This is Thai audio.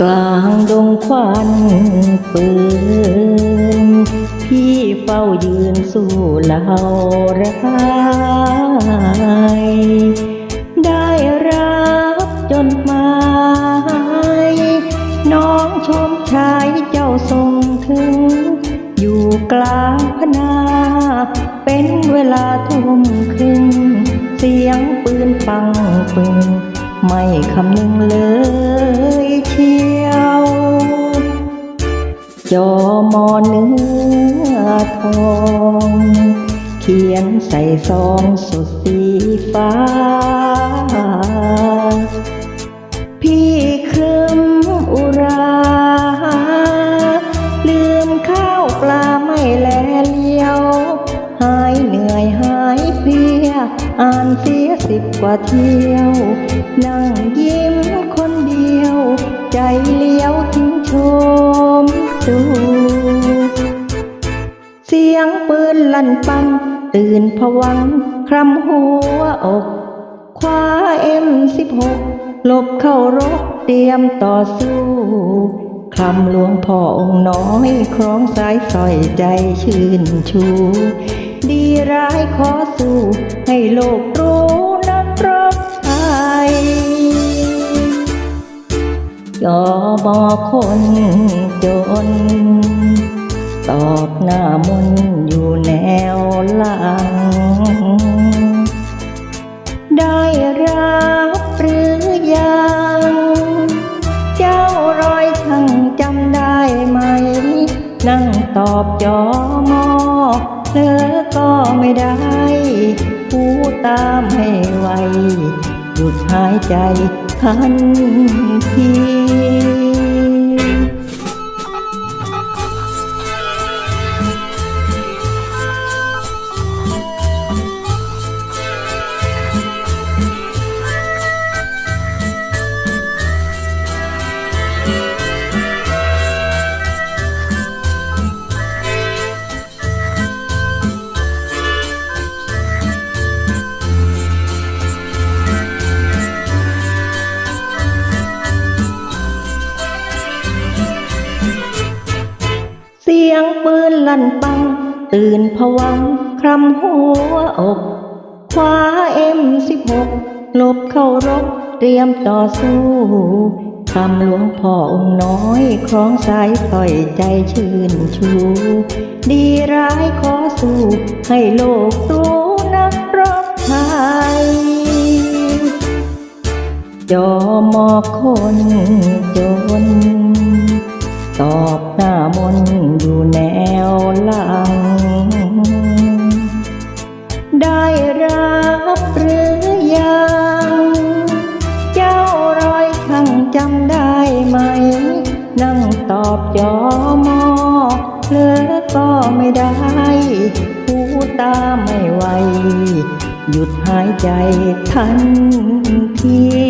กลางดงควันปืน พี่เฝ้ายืนสู้เหล่าร้ายได้รับจนหมายน้องชมชายเจ้าทรงถึง อยู่กลางพนา เป็นเวลาทุ่มครึ่ง เสียงปืนปังปึง ไม่คำนึงเลยเชียว จอมอเนื้อทอง เขียนใส่ซองสดสีฟ้า พี่ครึมอุรา ลืมข้าวปลาไม่แลเลี้ยว หายเหนื่อยหายเพลีย อ่านเสียสิบกว่าเที่ยว นั่งยิ้มคนเดียว ใจเลี้ยวถึงชมดูเสียงปืนลั่นปังตื่นผวังค์คลำหัวอกคว้าเอ็มสิบหกหลบเข้ารบเตรียมต่อสู้คำหลวงพ่อองค์น้อยคล้องสายสอยใจชื่นชู ดีร้ายขอสู้ ให้โลกรู้นักรบไทย ยอบอคนจน ตอบหน้ามนอยู่แนวหลัง ได้รับหรือยัง เจ้ารอยทั้งจำได้ไหม นั่งตอบจอมอเธอก็ไม่ได้พูดตามให้ไว หยุดหายใจ ทันที ลั่นปัง ตื่นผวังคลำหัวอกคว้าเอ็มสิบหกหลบเข้ารบเตรียมต่อสู้คำหลวงพ่อองค์น้อยคล้องสายสร้อยใจชื่นชู ดีร้ายขอสู้ให้โลกรู้นักรบไทยจอมอคนจน ตอบหน้ามนอยู่แนวหลัง ได้รับหรือยัง เจ้ารอยทั้งจำได้ไหม นั่งตอบจอมอเพลอก็ไม่ได้พูตาไม่ไหว หยุดหายใจทันที